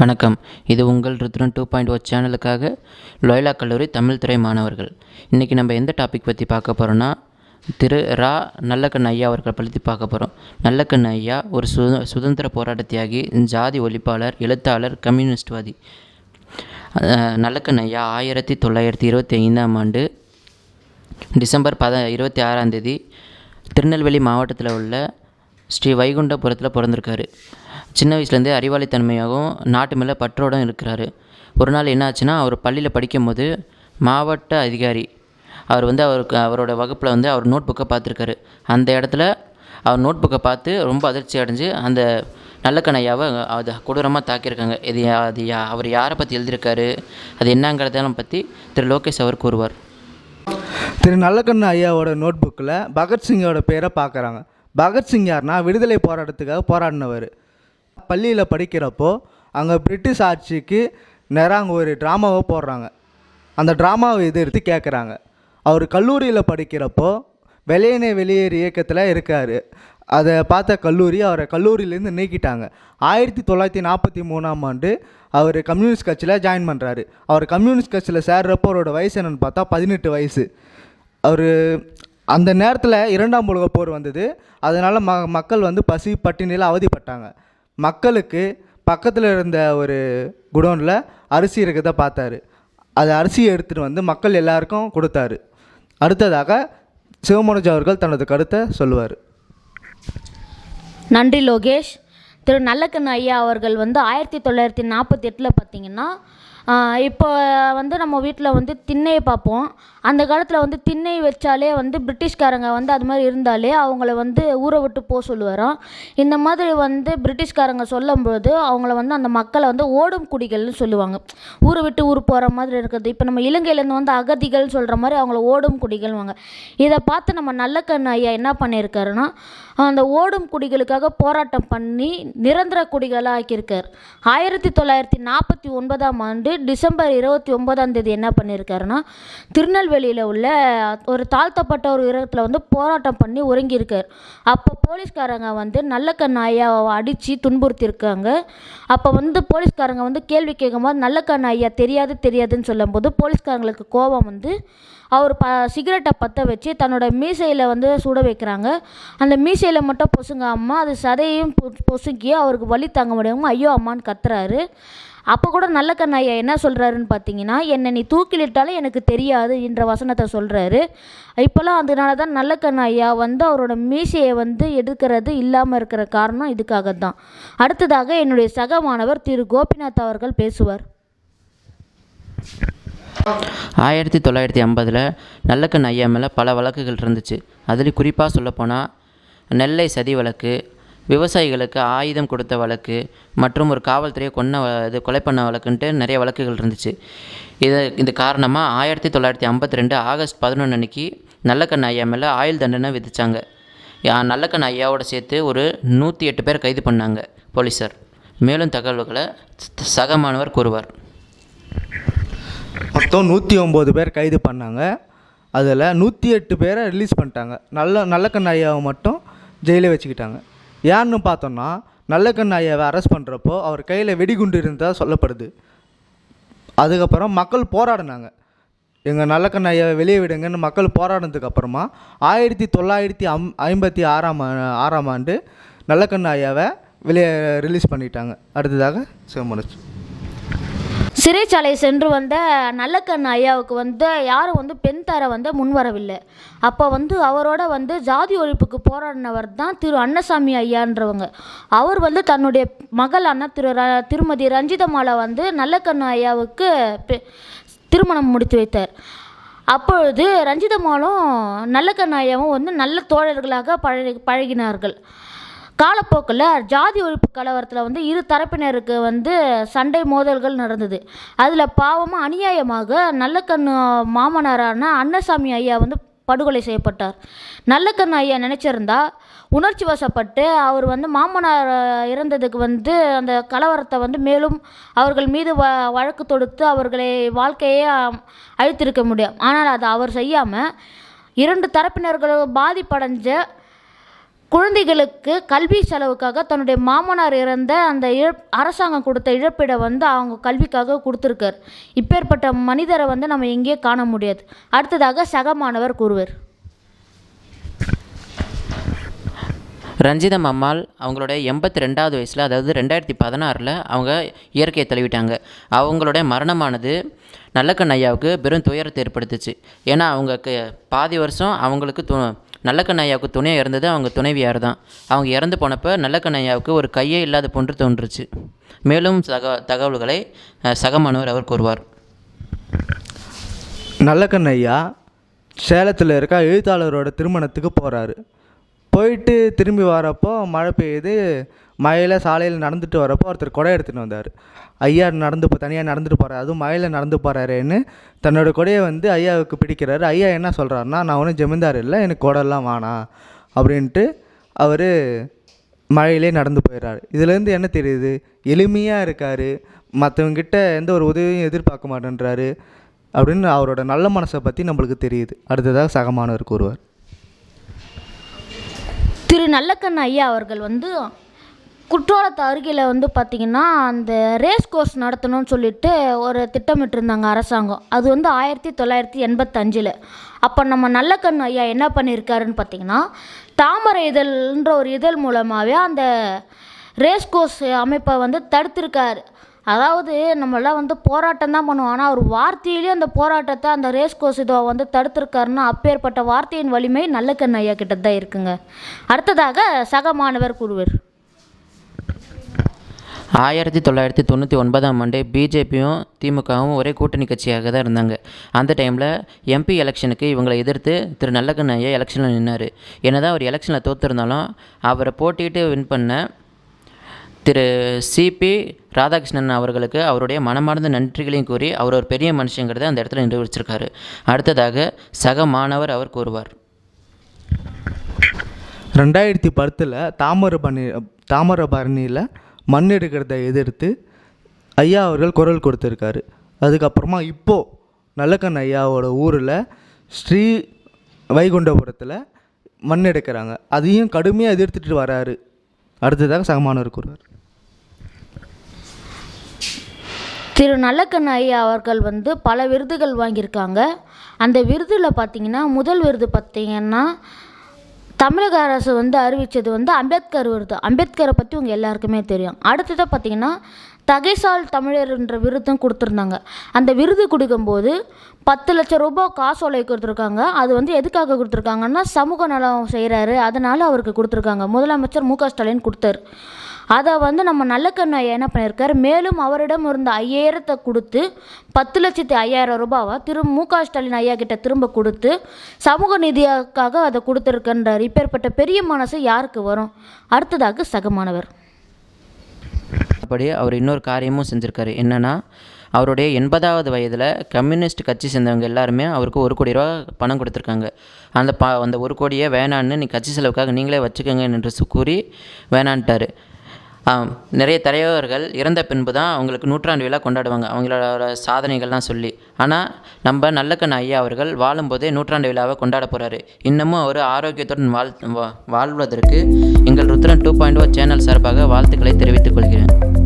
வணக்கம். இது உங்கள் ருத்ரன் டூ பாயிண்ட் ஓ சேனலுக்காக லோயலா கல்லூரி தமிழ் துறை மாணவர்கள். இன்றைக்கி நம்ம எந்த டாபிக் பற்றி பார்க்க போகிறோன்னா திரு ரா நல்லக்கண் ஐயா அவர்களை பற்றி பார்க்க போகிறோம் நல்லக்கண் ஐயா ஒரு சு சுதந்திர போராட்ட தியாகி ஜாதி ஒழிப்பாளர் எழுத்தாளர் கம்யூனிஸ்ட்வாதி நல்லக்கண் ஐயா ஆயிரத்தி தொள்ளாயிரத்தி இருபத்தி ஐந்தாம் ஆண்டு டிசம்பர் பத இருபத்தி ஆறாம் தேதி திருநெல்வேலி மாவட்டத்தில் உள்ள ஸ்ரீ வைகுண்டபுரத்தில் பிறந்திருக்காரு. சின்ன வயசுலேருந்தே அறிவாளித்தன்மையாகவும் நாட்டு மேலே பற்றோடும் இருக்கிறாரு. ஒரு நாள் என்ன ஆச்சுன்னா அவர் பள்ளியில் படிக்கும்போது மாவட்ட அதிகாரி அவர் வந்து அவருக்கு அவரோட வகுப்பில் வந்து அவர் நோட் புக்கை பார்த்துருக்காரு. அந்த இடத்துல அவர் நோட் புக்கை பார்த்து ரொம்ப அதிர்ச்சி அடைஞ்சு அந்த நல்லக்கண்ணையாவை அது கொடூரமாக தாக்கியிருக்காங்க. இது யா- அது யா அவர் யாரை பற்றி எழுதியிருக்காரு அது என்னங்கிறதெல்லாம் பற்றி திரு லோகேஷ் அவர் கூறுவார். திரு நல்லக்கண்ண ஐயாவோட நோட் புக்கில் பகத்சிங்கோட பேரை பார்க்குறாங்க. பகத்சிங் யார்னா விடுதலை போராட்டத்துக்காக போராடினவர். பள்ளியில் படிக்கிறப்போ அங்கே பிரிட்டிஷ் ஆட்சிக்கு நேராக அங்கே ஒரு ட்ராமாவை போடுறாங்க. அந்த ட்ராமாவை எதிர்த்து கேட்குறாங்க அவர் கல்லூரியில் படிக்கிறப்போ வெளியேனே வெளியேறு இயக்கத்தில் இருக்கார். அதை பார்த்த கல்லூரி அவரை கல்லூரியிலேருந்து நீக்கிட்டாங்க. ஆயிரத்தி தொள்ளாயிரத்தி நாற்பத்தி மூணாம் ஆண்டு அவர் கம்யூனிஸ்ட் கட்சியில் ஜாயின் பண்ணுறாரு அவர் கம்யூனிஸ்ட் கட்சியில் சேர்றப்போ அவரோட வயசு என்னன்னு பார்த்தா பதினெட்டு வயசு. அவர் அந்த நேரத்தில் இரண்டாம் உலக போர் வந்தது. அதனால் ம மக்கள் வந்து பசி பட்டினியில் அவதிப்பட்டாங்க. மக்களுக்கு பக்கத்தில் இருந்த ஒரு குடோனில் அரிசி இருக்கிறத பார்த்தாரு. அது அரிசியை எடுத்துகிட்டு வந்து மக்கள் எல்லாருக்கும் கொடுத்தாரு. அடுத்ததாக சிவமனோஜ் அவர்கள் தனது கருத்தை சொல்லுவார். நன்றி லோகேஷ். திரு நல்லக்கண்ணு ஐயா அவர்கள் வந்து ஆயிரத்தி தொள்ளாயிரத்தி நாற்பத்தி எட்டில் பார்த்தீங்கன்னா இப்போ வந்து நம்ம வீட்டில் வந்து திண்ணையை பார்ப்போம். அந்த காலத்தில் வந்து திண்ணை வச்சாலே வந்து பிரிட்டிஷ்காரங்க வந்து அது மாதிரி இருந்தாலே அவங்கள வந்து ஊரை விட்டு போக சொல்லுவாராம். இந்த மாதிரி வந்து பிரிட்டிஷ்காரங்க சொல்லும்போது அவங்கள வந்து அந்த மக்களை வந்து ஓடும் குடிகள்னு சொல்லுவாங்க. ஊரை விட்டு ஊர் போகிற மாதிரி இருக்கிறது இப்போ நம்ம இலங்கையிலேருந்து வந்து அகதிகள் சொல்கிற மாதிரி அவங்கள ஓடும் குடிகள்வாங்க இதை பார்த்து நம்ம நல்லக்கண்ணு ஐயா என்ன பண்ணியிருக்காருன்னா அந்த ஓடும் குடிகளுக்காக போராட்டம் பண்ணி நிரந்தர குடிகளாக ஆக்கியிருக்கார் ஆயிரத்தி தொள்ளாயிரத்தி நாற்பத்தி ஒன்பதாம் ஆண்டு டிசம்பர் இருபத்தி ஒன்பதாம் தேதி என்ன பண்ணியிருக்காருன்னா திருநெல்வேலியில் உள்ள ஒரு தாழ்த்தப்பட்ட ஒரு இடத்துல வந்து போராட்டம் பண்ணி ஒருங்கியிருக்கார். அப்போ போலீஸ்காரங்க வந்து நல்லக்கண்ணு ஐயாவை அடித்து துன்புறுத்தியிருக்காங்க. அப்போ வந்து போலீஸ்காரங்க வந்து கேள்வி கேட்கும்போது நல்லக்கண்ணு ஐயா தெரியாது தெரியாதுன்னு சொல்லும்போது போலீஸ்காரங்களுக்கு கோபம் வந்து அவர் ப சிகரெட்டை பற்ற வச்சு தன்னோட மீசையில் வந்து சுட வைக்கிறாங்க. அந்த மீசையில் மட்டும் பொசுங்காமல் அது சதையும் பொ- பொசுங்கி அவருக்கு வலி தாங்க முடியாமல் ஐயோ அம்மான்னு கத்துறாரு. அப்போ கூட நல்ல கண்ணையா என்ன சொல்கிறாருன்னு பார்த்தீங்கன்னா என்னை நீ தூக்கிலிட்டாலும் எனக்கு தெரியாது என்ற வசனத்தை சொல்கிறாரு இப்போல்லாம் அதனால தான் நல்ல கண்ணையா வந்து அவரோட மீசையை வந்து எடுக்கிறது இல்லாமல் இருக்கிற காரணம் இதுக்காக தான். அடுத்ததாக என்னுடைய சக மாணவர் திரு. கோபிநாத் அவர்கள் பேசுவார். ஆயிரத்தி தொள்ளாயிரத்தி ஐம்பதில் நல்லக்கண் ஐயா மேலே பல வழக்குகள் இருந்துச்சு. அதில் குறிப்பாக சொல்லப்போனால் நெல்லை சதி வழக்கு விவசாயிகளுக்கு ஆயுதம் கொடுத்த வழக்கு மற்றும் ஒரு காவல்துறையை கொன்ன இது கொலை பண்ண வழக்குன்ட்டு நிறைய வழக்குகள் இருந்துச்சு. இது இது காரணமாக ஆயிரத்தி தொள்ளாயிரத்தி ஐம்பத்தி ரெண்டு ஆகஸ்ட் பதினொன்று அன்னைக்கு நல்லக்கண் ஐயா மேலே ஆயுள் தண்டனை விதித்தாங்க நல்லக்கண் ஐயாவோட சேர்த்து ஒரு நூற்றி எட்டு பேர் கைது பண்ணாங்க போலீஸார் மேலும் தகவல்களை சக மாணவர் கூறுவார். மொத்தம் நூற்றி ஒம்பது பேர் கைது பண்ணாங்க. அதில் நூற்றி எட்டு பேரை ரிலீஸ் பண்ணிட்டாங்க. நல்ல நல்லக்கண் ஐயாவை மட்டும் ஜெயிலே வச்சுக்கிட்டாங்க. ஏன்னு பார்த்தோன்னா நல்லக்கண்ண ஐயாவை அரெஸ்ட் பண்ணுறப்போ அவர் கையில் வெடிகுண்டு இருந்ததாக சொல்லப்படுது. அதுக்கப்புறம் மக்கள் போராடினாங்க. எங்கள் நல்லக்கண்ண ஐயாவை வெளியே விடுங்கன்னு மக்கள் போராடினதுக்கு அப்புறமா ஆயிரத்தி தொள்ளாயிரத்தி அம் ஐம்பத்தி ஆறாம் ஆறாம் ஆண்டு நல்லக்கண்ண ஐயாவை வெளியே ரிலீஸ் பண்ணிட்டாங்க. அடுத்ததாக சிவமனுஜ் சிறைச்சாலை சென்று வந்த நல்லக்கண் ஐயாவுக்கு வந்து யாரும் வந்து பெண் தர வந்து முன்வரவில்லை அப்போ வந்து அவரோட வந்து ஜாதி ஒழிப்புக்கு போராடினவர் தான் திரு அன்னசாமி ஐயான்றவங்க. அவர் வந்து தன்னுடைய மகளான திரு ர திருமதி ரஞ்சிதமாலை வந்து நல்லக்கண்ணு ஐயாவுக்கு பெ- திருமணம் முடித்து வைத்தார். அப்பொழுது ரஞ்சிதமாலும் நல்லக்கண்ணு ஐயாவும் வந்து நல்ல தோழர்களாக பழகி பழகினார்கள். காலப்போக்கில் ஜாதி ஒழிப்பு கலவரத்தில் வந்து இரு தரப்பினருக்கு வந்து சண்டை மோதல்கள் நடந்தது. அதில் பாவமாக அநியாயமாக நல்லக்கண்ணு மாமனாரான அன்னசாமி ஐயா வந்து படுகொலை செய்யப்பட்டார். நல்லக்கண்ணு ஐயா நினச்சிருந்தா உணர்ச்சி வசப்பட்டு அவர் வந்து மாமனார் இறந்ததுக்கு வந்து அந்த கலவரத்தை வந்து மேலும் அவர்கள் மீது வ வழக்கு தொடுத்து அவர்களை வாழ்க்கையே அழித்திருக்க முடியும். ஆனால் அதை அவர் செய்யாமல் இரண்டு தரப்பினர்களும் பாதிப்படைஞ்ச குழந்தைகளுக்கு கல்வி செலவுக்காக தன்னுடைய மாமனார் இறந்த அந்த இழப் அரசாங்கம் கொடுத்த இழப்பீடை வந்து அவங்க கல்விக்காக கொடுத்துருக்கார். இப்பேற்பட்ட மனிதரை வந்து நம்ம எங்கேயே காண முடியாது. அடுத்ததாக சக மாணவர் கூறுவர். ரஞ்சிதம் அம்மாள் அவங்களுடைய எண்பத்தி ரெண்டாவது வயசில் அதாவது ரெண்டாயிரத்தி பதினாறில் அவங்க இயற்கையை தழுவிட்டாங்க. அவங்களுடைய மரணமானது நல்லக்கண் ஐயாவுக்கு பெரும் துயரத்தை ஏற்படுத்துச்சு. ஏன்னா அவங்க பாதி வருஷம் அவங்களுக்கு து துணையாக இருந்தது அவங்க துணைவியார் தான். அவங்க இறந்து போனப்போ நல்ல ஐயாவுக்கு ஒரு கையே இல்லாத போன்று தோன்றுச்சு. மேலும் சக தகவல்களை சகமானவர் அவர் கூறுவார். நல்லக்கண்ண சேலத்தில் இருக்க எழுத்தாளரோட திருமணத்துக்கு போகிறாரு போயிட்டு திரும்பி வரப்போ மழை பெய்யுது மழையில் சாலையில் நடந்துட்டு வரப்போ ஒருத்தர் கொடை எடுத்துகிட்டு வந்தார். ஐயா நடந்து போ தனியாக நடந்துட்டு போகிறார் அதுவும் மழையில் நடந்து போகிறாருன்னு தன்னோட கொடையை வந்து ஐயாவுக்கு பிடிக்கிறாரு. ஐயா என்ன சொல்கிறாருன்னா நான் ஒன்றும் ஜமீன்தார் இல்லை எனக்கு கொடைலாம் வேணாம் அப்படின்ட்டு அவர் மழையிலே நடந்து போயிடுறாரு இதுலேருந்து என்ன தெரியுது? எளிமையாக இருக்கார். மற்றவங்கிட்ட எந்த ஒரு உதவியும் எதிர்பார்க்க மாட்டேன்றாரு அப்படின்னு அவரோட நல்ல மனசை பற்றி நம்மளுக்கு தெரியுது. அடுத்ததாக சகமானவர் கூறுவார். திரு நல்லக்கண்ண ஐயா அவர்கள் வந்து குற்றாலத்து அருகில் வந்து பார்த்திங்கன்னா அந்த ரேஸ் கோர்ஸ் நடத்தணும்னு சொல்லிட்டு ஒரு திட்டமிட்டிருந்தாங்க அரசாங்கம். அது வந்து ஆயிரத்தி தொள்ளாயிரத்தி எண்பத்தஞ்சில். அப்போ நம்ம நல்லக்கண் ஐயா என்ன பண்ணியிருக்காருன்னு பார்த்தீங்கன்னா தாமரை இதழ்ன்ற ஒரு இதழ் மூலமாகவே அந்த ரேஸ் கோர்ஸ் அமைப்பை வந்து தடுத்திருக்காரு. அதாவது நம்மளாம் வந்து போராட்டம் தான் பண்ணுவோம். ஆனால் அவர் வார்த்தையிலேயே அந்த போராட்டத்தை அந்த ரேஸ் கோர்ஸ் இதை வந்து தடுத்திருக்காருன்னா அப்பேற்பட்ட வார்த்தையின் வலிமை நல்லக்கண்ண ஐயா கிட்ட தான் இருக்குங்க. அடுத்ததாக சக மாணவர் கூறுவர் ஆயிரத்தி தொள்ளாயிரத்தி தொண்ணூற்றி ஒன்பதாம் ஆண்டு பிஜேபியும் திமுகவும் ஒரே கூட்டணி கட்சியாக தான் இருந்தாங்க. அந்த டைமில் எம்பி எலெக்ஷனுக்கு இவங்களை எதிர்த்து திரு நல்லக்கண்ண எலெக்ஷனில் நின்னார். என்னதான் அவர் எலெக்ஷனில் தோற்றுருந்தாலும் அவரை போட்டிட்டு வின் பண்ண திரு சிபி ராதாகிருஷ்ணன் அவர்களுக்கு அவருடைய மனமார்ந்த நன்றிகளையும் கூறி அவர் ஒரு பெரிய மனுஷங்கிறத அந்த இடத்துல நிரூபிச்சிருக்காரு. அடுத்ததாக சக மாணவர் அவர் கூறுவார். ரெண்டாயிரத்தி பத்தில் தாமரபரணி தாமரபரணியில் மண் எடுக்கிறத எதிர்த்து ஐயா அவர்கள் குரல் கொடுத்துருக்காரு. அதுக்கப்புறமா இப்போது நல்லக்கண் ஐயாவோட ஊரில் ஸ்ரீ வைகுண்டபுரத்தில் மண் எடுக்கிறாங்க அதையும் கடுமையாக எதிர்த்துட்டு வராரு. அடுத்ததாக சகமானவர் கூறுவார். திரு நல்லக்கண் ஐயா அவர்கள் வந்து பல விருதுகள் வாங்கியிருக்காங்க. அந்த விருதில் பார்த்தீங்கன்னா முதல் விருது பார்த்தீங்கன்னா தமிழக அரசு வந்து அறிவித்தது வந்து அம்பேத்கர் விருது. அம்பேத்கரை பற்றி உங்கள் எல்லாருக்குமே தெரியும். அடுத்ததாக பார்த்தீங்கன்னா தகைசால் தமிழர்ன்ற விருதும் கொடுத்துருந்தாங்க. அந்த விருது கொடுக்கும்போது பத்து லட்சம் ரூபாய் காசோலை கொடுத்துருக்காங்க. அது வந்து எதுக்காக கொடுத்துருக்காங்கன்னா சமூக நலம் செய்கிறாரு அதனால் அவருக்கு கொடுத்துருக்காங்க. முதலமைச்சர் மு க ஸ்டாலின் கொடுத்தாரு. அதை வந்து நம்ம நல்லக்கண்ணு ஐயா என்ன பண்ணியிருக்காரு மேலும் அவரிடம் இருந்த ஐயாயிரத்தை கொடுத்து பத்து லட்சத்தி ஐயாயிரம் ரூபாவை திரு மு க ஸ்டாலின் ஐயா கிட்ட திரும்ப கொடுத்து சமூக நிதியாக்காக அதை கொடுத்துருக்கின்றார். இப்பேற்பட்ட பெரிய மனசு யாருக்கு வரும்? அடுத்ததாக சகமானவர். அப்படி அவர் இன்னொரு காரியமும் செஞ்சுருக்காரு. என்னென்னா அவருடைய எண்பதாவது வயதில் கம்யூனிஸ்ட் கட்சி சேர்ந்தவங்க எல்லாருமே அவருக்கு ஒரு கோடி ரூபா பணம் கொடுத்துருக்காங்க. அந்த ப அந்த ஒரு கோடியை வேணான்னு நீ கட்சி செலவுக்காக நீங்களே வச்சுக்கோங்க என்று கூறி வேணான்ட்டார். நிறைய தலைவர்கள் இறந்த பின்பு தான் அவங்களுக்கு நூற்றாண்டு விழா கொண்டாடுவாங்க. அவங்களோட சாதனைகள்லாம் சொல்லி. ஆனால் நம்ம நல்லக்கண்ண ஐயா அவர்கள் வாழும்போதே நூற்றாண்டு விழாவை கொண்டாட போகிறாரு இன்னமும் அவர் ஆரோக்கியத்துடன் வாழ் வா- வாழ்வதற்கு எங்கள் Rudran two point O channel சார்பாக வாழ்த்துக்களை தெரிவித்துக் கொள்கிறேன்.